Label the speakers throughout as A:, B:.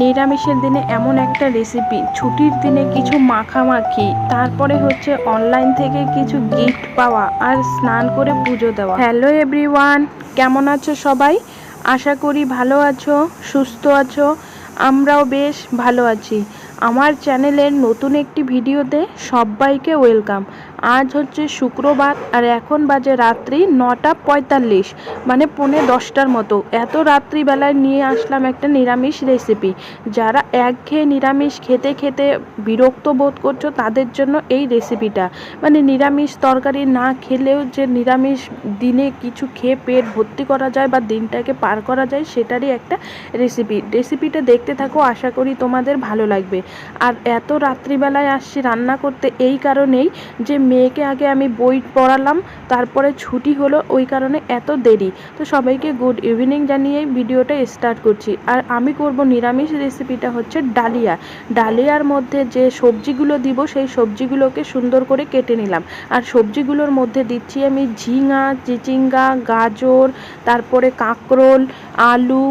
A: নিরামিষের দিনে এমন একটা রেসিপি ছুটির দিনে কিছু মাখামাখি, তারপরে হচ্ছে অনলাইন থেকে কিছু গিফট পাওয়া আর স্নান করে পুজো দেওয়া। হ্যালো এভরিওয়ান কেমন আছো সবাই? আশা করি ভালো আছো, সুস্থ আছো, আমরাও বেশ ভালো আছি। আমার চ্যানেলের নতুন একটি ভিডিওতে সবাইকে ওয়েলকাম। আজ হচ্ছে শুক্রবার আর এখন বাজে রাত্রি নটা পঁয়তাল্লিশ মানে পৌনে দশটার মতো। এত রাত্রিবেলায় নিয়ে আসলাম একটা নিরামিষ রেসিপি। যারা একঘেয়ে নিরামিষ খেতে খেতে বিরক্ত বোধ করছ, তাদের জন্য এই রেসিপিটা। মানে নিরামিষ তরকারি না খেলেও যে নিরামিষ দিনে কিছু খেয়ে পেট ভর্তি করা যায় বা দিনটাকে পার করা যায়, সেটারই একটা রেসিপি। রেসিপিটা দেখতে থাকো, আশা করি তোমাদের ভালো লাগবে। আর এত রাত্রিবেলায় আসছি রান্না করতে এই কারণেই যে মেয়েকে আগে আমি বই পড়ালাম, তারপরে ছুটি হলো ওই কারণে এত দেরি। তো সবাইকে গুড ইভিনিং জানিয়ে ভিডিওটা স্টার্ট করছি। আর আমি করব নিরামিষ রেসিপিটা হচ্ছে ডালিয়া। ডালিয়ার মধ্যে যে সবজিগুলো দিব, সেই সবজিগুলোকে সুন্দর করে কেটে নিলাম। আর সবজিগুলোর মধ্যে দিচ্ছি আমি ঝিঙা, চিচিঙ্গা, গাজর, তারপরে কাঁকরোল, আলু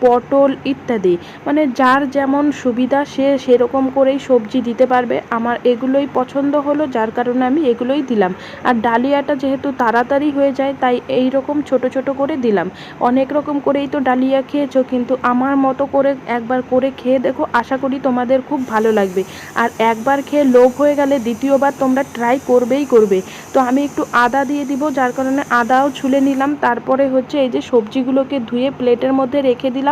A: পটল ইত্যাদি। মানে যার যেমন সুবিধা, সে সেরকম করেই সবজি দিতে পারবে। আমার এগুলোই পছন্দ হলো, যার কারণে আমি এগুলোই দিলাম। আর ডালিয়াটা যেহেতু তাড়াতাড়ি হয়ে যায়, তাই এই রকম ছোট ছোট করে দিলাম। অনেক রকম করেই তো ডালিয়া খেয়েছো, কিন্তু আমার মতো করে একবার করে খেয়ে দেখো, আশা করি তোমাদের খুব ভালো লাগবে। আর একবার খেয়ে লোভ হয়ে গেলে দ্বিতীয়বার তোমরা ট্রাই করবেই করবে। তো আমি একটু আদা দিয়ে দিব, যার কারণে আদাও ছুলে নিলাম। তারপরে হচ্ছে এই যে সবজিগুলোকে ধুয়ে প্লেটের মধ্যে রেখে দিলাম।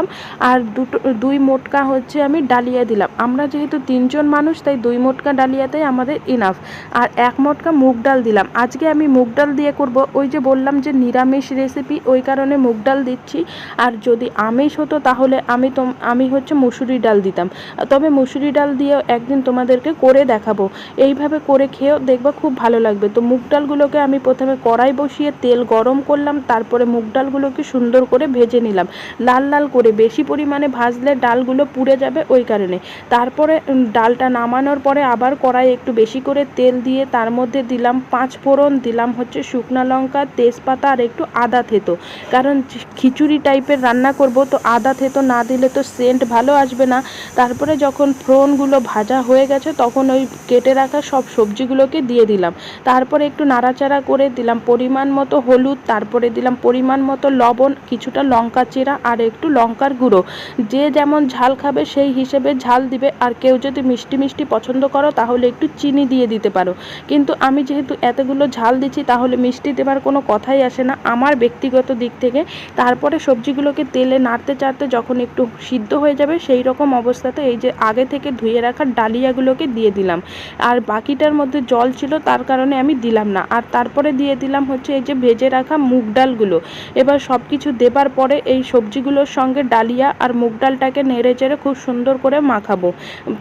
A: আর দুটো, দুই মোটকা হচ্ছে আমি ডালিয়া দিলাম। আমরা যেহেতু তিনজন মানুষ, তাই দুই মোটকা ডালিয়াতেই আমাদের ইনাফ আর এক মোটকা মুগ ডাল দিলাম। আজকে আমি মুগ ডাল দিয়ে করব। ওই যে বললাম যে নিরামিষ রেসিপি ওই কারণে মুগ ডাল দিচ্ছি। আর যদি আমিষ হতো, তাহলে আমি তো আমি হচ্ছে মুসুরি ডাল দিতাম। তবে মুসুরি ডাল দিয়েও একদিন তোমাদেরকে করে দেখাবো। এইভাবে করে খেয়েও দেখবা খুব ভালো লাগবে। তো মুগ ডালগুলোকে আমি প্রথমে কড়াই বসিয়ে তেল গরম করলাম, তারপরে মুগ ডালগুলোকে সুন্দর করে ভেজে নিলাম। লাল লাল করে বেশি পরিমাণে ভাজলে ডালগুলো পুড়ে যাবে ওই কারণে। তারপরে ডালটা নামানোর পরে আবার কড়াই একটু বেশি করে তেল দিয়ে তার মধ্যে দিলাম পাঁচ ফোড়ন, দিলাম হচ্ছে শুকনা লঙ্কা, তেজপাতা আর একটু আদা থেতো। কারণ খিচুড়ি টাইপের রান্না করব তো আদা থেতো না দিলে তো সেন্ট ভালো আসবে না। তারপরে যখন ফোড়নগুলো ভাজা হয়ে গেছে তখন ওই কেটে রাখা সব সবজিগুলোকে দিয়ে দিলাম। তারপরে একটু নাড়াচাড়া করে দিলাম পরিমাণ মতো হলুদ, তারপরে দিলাম পরিমাণ মতো লবণ, কিছুটা লঙ্কা চিরা আর একটু লঙ্কার গুঁড়ো। যে যেমন ঝাল খাবে সেই হিসেবে ঝাল দিবে। আর কেউ যদি মিষ্টি মিষ্টি পছন্দ করো, তাহলে একটু চিনি দিয়ে দিতে পারো। কিন্তু আমি যেহেতু এতগুলো ঝাল দিচ্ছি, তাহলে মিষ্টি দেবার কোনো কথাই আসে না। আমার ব্যক্তিগত দিক থেকে, তারপরে সবজিগুলোকে তেলে নাড়তে চাড়তে যখন একটু সিদ্ধ হয়ে যাবে সেই রকম অবস্থাতে এই যে আগে থেকে ধুয়ে রাখা ডালিয়াগুলোকে দিয়ে দিলাম। আর বাকিটার মধ্যে জল ছিল, তার কারণে আমি দিলাম না। আর তারপরে দিয়ে দিলাম হচ্ছে এই যে ভেজে রাখা মুগ ডালগুলো। এবার সব কিছু দেবার পরে এই সবজিগুলোর সঙ্গে ডালিয়া আর মুগ ডালটাকে নেড়ে চেড়ে খুব সুন্দর করে মাখাবো।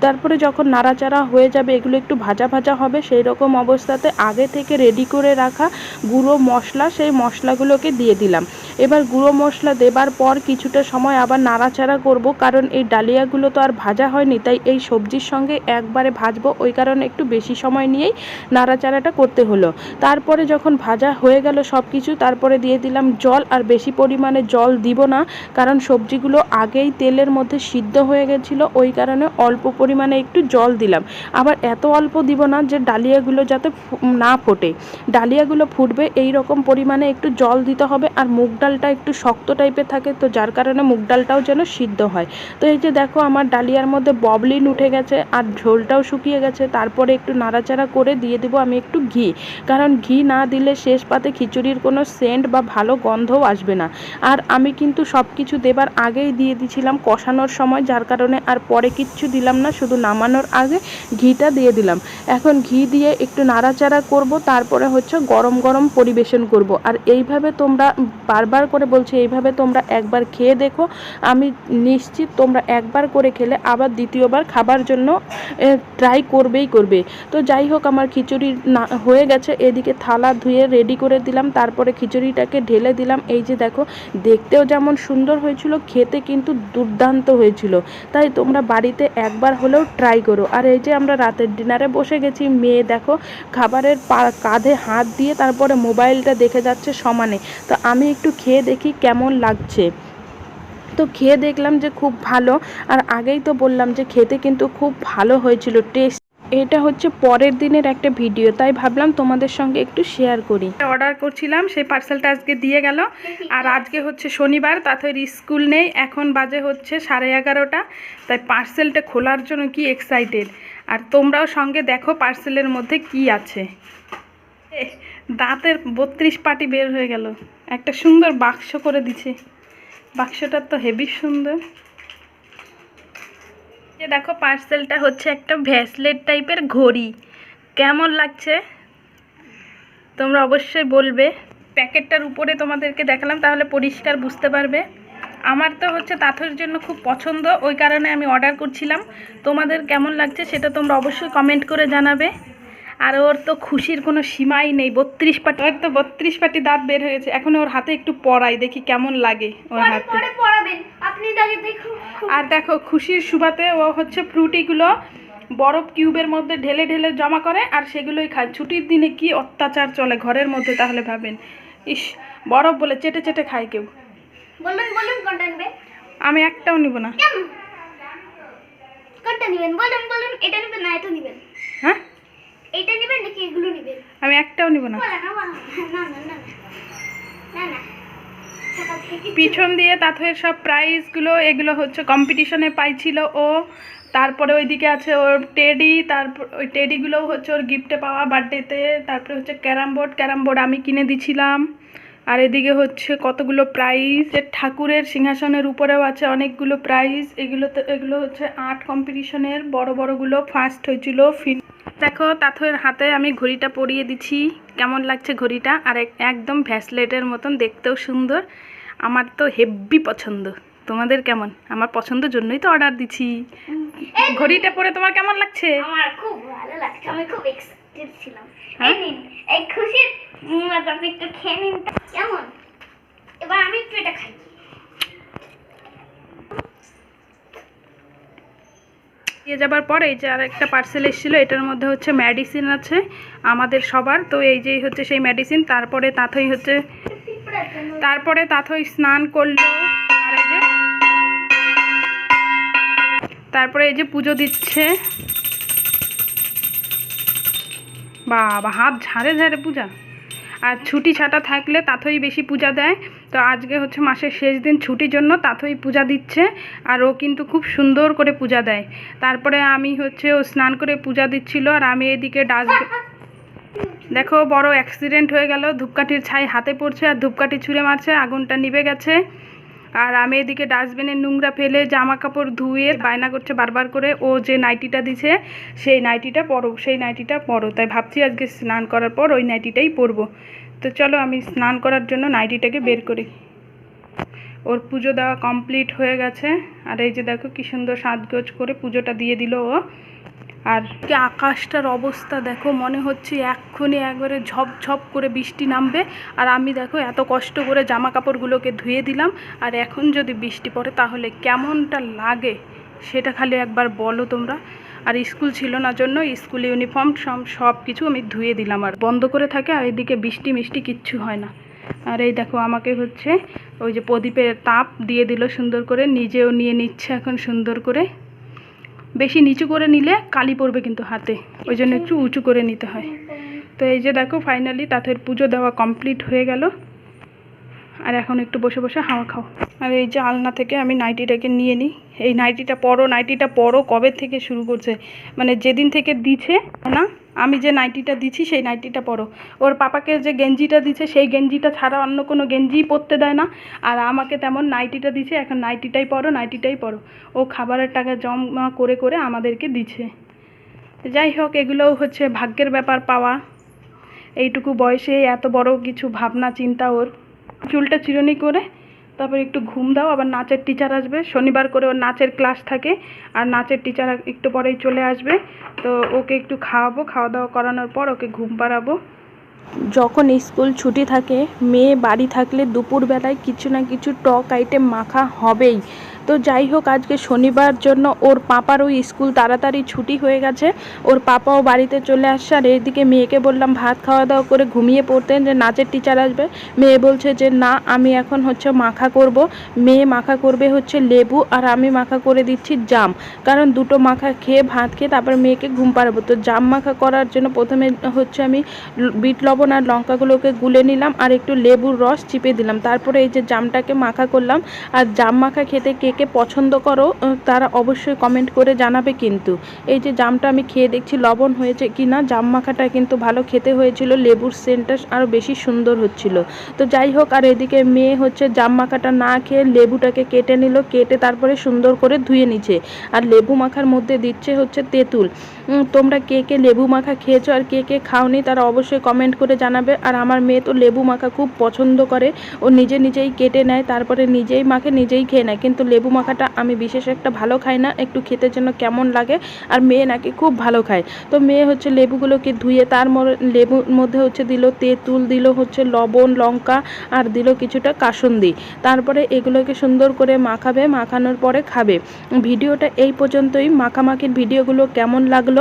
A: তারপরে যখন নাড়াচাড়া হয়ে যাবে, এগুলো একটু ভাজা ভাজা হবে, সেই রকম অবস্থাতে আগে থেকে রেডি করে রাখা গুঁড়ো মশলা, সেই মশলাগুলোকে দিয়ে দিলাম। এবার গুঁড়ো মশলা দেবার পর কিছুটা সময় আবার নাড়াচাড়া করব, কারণ এই ডালিয়াগুলো তো আর ভাজা হয়নি, তাই এই সবজির সঙ্গে একবারে ভাজবো, ওই কারণে একটু বেশি সময় নিয়েই নাড়াচাড়াটা করতে হলো। তারপরে যখন ভাজা হয়ে গেল সব কিছু তারপরে দিয়ে দিলাম জল, আর বেশি পরিমাণে জল দিব না, কারণ সবজিগুলো আগেই তেলের মধ্যে সিদ্ধ হয়ে গেছিল, ওই কারণে অল্প পরিমাণে একটু জল দিলাম। আবার এত অল্প দিব না যে ডালিয়াগুলো যাতে না ফোটে। ডালিয়াগুলো ফুটবে, এই রকম পরিমাণে একটু জল দিতে হবে আর মুগ ডালটা একটু শক্ত টাইপের থাকে, তো যার কারণে মুগ ডালটাও যেন সিদ্ধ হয়। তো এই যে দেখো আমার ডালিয়ার মধ্যে ববলিন উঠে গেছে আর ঝোলটাও শুকিয়ে গেছে, তারপরে একটু নাড়াচাড়া করে দিয়ে দেবো আমি একটু ঘি। কারণ ঘি না দিলে শেষ পাতে খিচুড়ির কোনো সেন্ট বা ভালো গন্ধও আসবে না। আর আমি কিন্তু সব কিছু দেবার আগেই দিয়ে দিছিলাম কষানোর সময়, যার কারণে আর পরে কিচ্ছু দিলাম না, শুধু নামানোর আগে ঘিটা দিয়ে দিলাম। এখন ঘি দিয়ে একটু নাড়াচাড়া করব, তারপরে হচ্ছে গরম গরম পরিবেশন করব। আর এইভাবে তোমরা, বারবার করে বলছি, এইভাবে তোমরা একবার খেয়ে দেখো। আমি নিশ্চিত তোমরা একবার করে খেলে আবার দ্বিতীয়বার খাবার জন্য ট্রাই করবেই করবে। তো যাই হোক, আমার খিচুড়ি না, হয়ে গেছে। এদিকে থালা ধুয়ে রেডি করে দিলাম, তারপরে খিচুড়িটাকে ঢেলে দিলাম। এই যে দেখো, দেখতেও যেমন সুন্দর হয়েছিল খেতে কিন্তু দুর্দান্ত হয়েছিল। তাই তোমরা বাড়িতে একবার হলেও ট্রাই করো। আর এই যে আমরা রাতের ডিনারে বসে গেছি, মেয়ে দেখো খাবারের কাঁধে হাত দিয়ে তারপরে মোবাইলটা দেখে যাচ্ছে সমানে। তো আমি একটু খেয়ে দেখি কেমন লাগছে।
B: তো খেয়ে দেখলাম যে খুব ভালো। আর আগেই তো বললাম যে খেতে কিন্তু খুব ভালো হয়েছিল, টেস্ট এটা হচ্ছে পরের দিনের একটা ভিডিও, তাই ভাবলাম তোমাদের সঙ্গে একটু শেয়ার করি। অর্ডার করছিলাম, সেই পার্সেলটা আজকে দিয়ে গেল। আর আজকে হচ্ছে শনিবার তাতে স্কুল নেই, এখন বাজে হচ্ছে সাড়ে এগারোটা। তাই পার্সেলটা খোলার জন্য কি এক্সাইটেড আর তোমরাও সঙ্গে দেখো পার্সেলের মধ্যে কি আছে। দাঁতের বত্রিশ পাটি বের হয়ে গেল। একটা সুন্দর বাক্স করে দিছে। বাক্সটা তো হেভি সুন্দর। যে দেখো পার্সেলটা হচ্ছে একটা ভ্যাসলেট টাইপের ঘড়ি। কেমন লাগছে? তোমরা অবশ্যই বলবে। প্যাকেটটার উপরে তোমাদেরকে দেখালাম, তাহলে পরিষ্কার বুঝতে পারবে। আমার তো হচ্ছে তাথর জন্য খুব পছন্দ, ওই কারণে আমি অর্ডার করছিলাম। তোমাদের কেমন লাগছে সেটা তোমরা অবশ্যই কমেন্ট করে জানাবে। আর ওর তো খুশির কোনো সীমাই নেই বত্রিশ পাটি ওর তো বত্রিশ পাটি দাঁত বের হয়েছে। এখন ওর হাতে একটু পড়াই দেখি কেমন লাগে ওর হাতে। আর দেখো খুশির সুবাতে ও হচ্ছে ফ্রুটিগুলো বরফ কিউবের মধ্যে ঢেলে ঢেলে জমা করে আর সেগুলোই খায়। ছুটির দিনে কি অত্যাচার চলে ঘরের মধ্যে তাহলে ভাবেন। ইস বরফ বলে চেটে চেটে খায় কেউ। আমি একটাও নিব না।
C: কেমন কোনটা নেবেন? বলুন বলুন এটা নেবেন না এটা নেবেন।
B: হ্যাঁ?
C: এটা নেবেন নাকি এগুলো নেবেন?
B: আমি একটাও নিব না।
C: না না না না না না না সকাল থেকে
B: পিছন দিয়ে তাথের সব প্রাইজগুলো এগুলো হচ্ছে কম্পিটিশনে পাইছিল ও। তারপরে ওইদিকে আছে ওর টেডি তারপর ওই টেডিগুলোও হচ্ছে ওর গিফটে পাওয়া বার্থডেতে তারপরে হচ্ছে ক্যারাম বোর্ড ক্যারাম বোর্ড আমি কিনে দিছিলাম। আর এদিকে হচ্ছে কতগুলো প্রাইজ ঠাকুরের সিংহাসনের উপরেও আছে অনেকগুলো প্রাইজ এগুলো তো এগুলো হচ্ছে আর্ট কম্পিটিশনের বড় বড়গুলো ফার্স্ট হয়েছিল ফিন দেখো তাথের হাতে আমি ঘড়িটা পরিয়ে দিচ্ছি। কেমন লাগছে ঘড়িটা? আর এক- একদম ভ্যাসলেটের মতন দেখতেও সুন্দর। আমার তো হেভি পছন্দ। তোমাদের কেমন? আমার পছন্দের জন্যই তো অর্ডার দিছি ঘড়িটা পরে তোমার কেমন লাগছে?
C: আমার খুব ভালো লাগছে। আমি খুব এক্সাইটেড ছিলাম।
B: হ্যাঁ?
C: এই এই খুশির একটু খেয়ে নিন। কেমন? এবার আমি একটু এটা খাই।
B: দিয়ে যাবার পর এই যে আর একটা পার্সেল এসেছিল, এটার মধ্যে হচ্ছে মেডিসিন আছে আমাদের সবার। তো এই যে হচ্ছে সেই মেডিসিন তারপরে তাথই হচ্ছে, তারপরে তাথই স্নান করল তারপরে এই যে পুজো দিচ্ছে। বাবা, হাত ঝাড়ে ঝাড়ে পূজা। আর ছুটি ছাটা থাকলে তাথই বেশি পূজা দেয়। তো আজকে হচ্ছে মাসের শেষ দিন ছুটির জন্য তাথই পূজা দিচ্ছে। আর ও কিন্তু খুব সুন্দর করে পূজা দেয়। তারপরে আমি হচ্ছে ও স্নান করে পূজা দিচ্ছিল আর আমি এদিকে ডাস্ট দেখো বড় অ্যাক্সিডেন্ট হয়ে গেল। ধূপকাঠির ছাই হাতে পড়ছে আর ধূপকাঠি ছুঁড়ে মারছে, আগুনটা নিভে গেছে। আর আমি এদিকে ডাস্টবিনে নোংরা ফেলে জামা কাপড় ধুয়ে বায়না করছে বারবার করে। ও যে নাইটিটা দিছে, সেই নাইটিটা পরো, সেই নাইটিটা পরো। তাই ভাবছি আজকে স্নান করার পর ওই নাইটিটাই পরবো। তো চলো আমি স্নান করার জন্য নাইটিটাকে বের করি। ওর পুজো দেওয়া কমপ্লিট হয়ে গেছে। আর এই যে দেখো কি সুন্দর সাজগোজ করে পুজোটা দিয়ে দিল ও। আর কি আকাশটার অবস্থা দেখো, মনে হচ্ছে এক্ষুনি একবারে ঝপঝপ করে বৃষ্টি নামবে। আর আমি দেখো এত কষ্ট করে জামা কাপড়গুলোকে ধুয়ে দিলাম। আর এখন যদি বৃষ্টি পড়ে তাহলে কেমনটা লাগে সেটা খালি একবার বলো তোমরা। আর স্কুল ছিল না জন্য স্কুল ইউনিফর্ম সব সব কিছু আমি ধুয়ে দিলাম আর বন্ধ করে থাকে আর এদিকে বৃষ্টি মিষ্টি কিচ্ছু হয় না। আর এই দেখো আমাকে হচ্ছে ওই যে প্রদীপের তাপ দিয়ে দিল সুন্দর করে, নিজেও নিয়ে নিচ্ছে এখন সুন্দর করে। বেশি নিচু করে নিলে কালি পড়বে কিন্তু হাতে। ওই জন্য একটু উঁচু করে নিতে হয়। তো এই যে দেখো ফাইনালি তাঁতের পুজো দেওয়া কমপ্লিট হয়ে গেল। আর এখন একটু বসে বসে হাওয়া খাও। আর এই যে আলনা থেকে আমি নাইটিটাকে নিয়ে নিই। এই নাইটিটা পরো নাইটিটা পরো কবে থেকে শুরু করছে? মানে যেদিন থেকে দিছে, না? আমি যে নাইটিটা দিছি, সেই নাইটিটা পরো। ওর পাপাকে যে গেঞ্জিটা দিছে, সেই গেঞ্জিটা ছাড়া অন্য কোনো গেঞ্জিই পরতে দেয় না। আর আমাকে তেমন নাইটিটা দিছে, এখন নাইটিটাই পরো নাইটিটাই পরো। ও খাবারের টাকা জমা করে করে আমাদেরকে দিছে। যাই হোক, এগুলোও হচ্ছে ভাগ্যের ব্যাপার পাওয়া। এইটুকু বয়সে এত বড় কিছু ভাবনা, চিন্তা ওর। চুলটা চিরুনি করে তারপর একটু ঘুম দাও, আবার নাচের টিচার আসবে। শনিবার করে ওর নাচের ক্লাস থাকে, আর নাচের টিচার একটু পরেই চলে আসবে। তো ওকে একটু খাওয়াবো খাওয়া দাওয়া করানোর পর ওকে ঘুম পাড়াবো। যখন স্কুল ছুটি থাকে, মেয়ে বাড়ি থাকলে দুপুরবেলায় কিছু না কিছু টক আইটেম মাখা হবেই।
A: তো যাই হোক, আজকে শনিবার জন্য ওর পাপারও স্কুল তাড়াতাড়ি ছুটি হয়ে গেছে। ওর পাপাও বাড়িতে চলে আসছে আর এইদিকে মেয়েকে বললাম, ভাত খাওয়া দাওয়া করে ঘুমিয়ে পড়তেন যে নাচের টিচার আসবে। মেয়ে বলছে যে, না, আমি এখন হচ্ছে মাখা করব। মেয়ে মাখা করবে হচ্ছে লেবু আর আমি মাখা করে দিচ্ছি জাম। কারণ দুটো মাখা খেয়ে ভাত খেয়ে তারপর মেয়েকে ঘুম পাড়াবো। তো জাম মাখা করার জন্য প্রথমে হচ্ছে আমি বিট লবণ আর লঙ্কাগুলোকে গুলে নিলাম আর একটু লেবুর রস চিপে দিলাম। তারপরে এই যে জামটাকে মাখা করলাম। আর জাম মাখা খেতে কে কে পছন্দ করো তারা অবশ্যই কমেন্ট করে জানাবে কিন্তু। এই যে জামটা আমি খেয়ে দেখছি লবণ হয়েছে কি না জাম মাখাটা কিন্তু ভালো খেতে হয়েছিল, লেবুর সেন্টটা আরও বেশি সুন্দর হচ্ছিল। তো যাই হোক, আর এদিকে মেয়ে হচ্ছে জাম মাখাটা না খেয়ে লেবুটাকে কেটে নিল, কেটে তারপরে সুন্দর করে ধুয়ে নিচ্ছে। আর লেবু মাখার মধ্যে দিচ্ছে হচ্ছে তেঁতুল। তোমরা কে কে লেবু মাখা খেয়েছো আর কে কে খাওনি তারা অবশ্যই কমেন্ট করে জানাবে। আর আমার মেয়ে তো লেবু মাখা খুব পছন্দ করে। ও নিজে নিজেই কেটে নেয়, তারপরে নিজেই মাখে, নিজেই খেয়ে নেয়। কিন্তু লেবু মাখাটা আমি বিশেষ একটা ভালো খাই না, একটু খেতে যেন কেমন লাগে। আর মেয়ে নাকি খুব ভালো খায়। তো মেয়ে হচ্ছে লেবুগুলোকে ধুয়ে তার লেবুর মধ্যে হচ্ছে দিল তেঁতুল, দিল হচ্ছে লবণ, লঙ্কা, আর দিল কিছুটা কাসুন্দি। তারপরে এগুলোকে সুন্দর করে মাখাবে, মাখানোর পরে খাবে। ভিডিওটা এই পর্যন্তই। মাখামাখির ভিডিওগুলো কেমন লাগল?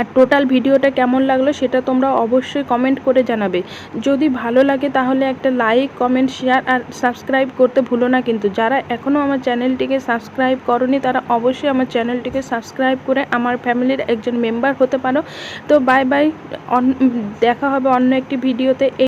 A: আর টোটাল ভিডিওটা কেমন লাগল সেটা তোমরা অবশ্যই কমেন্ট করে জানাবে। যদি ভালো লাগে তাহলে একটা লাইক কমেন্ট শেয়ার আর সাবস্ক্রাইব করতে ভুলো না কিন্তু। যারা এখনও আমার চ্যানেলটিকে সাবস্ক্রাইব করনি তারা অবশ্যই আমার চ্যানেলটিকে সাবস্ক্রাইব করে আমার ফ্যামিলির একজন মেম্বার হতে পারো। তো বাই বাই দেখা হবে অন্য একটি ভিডিওতে।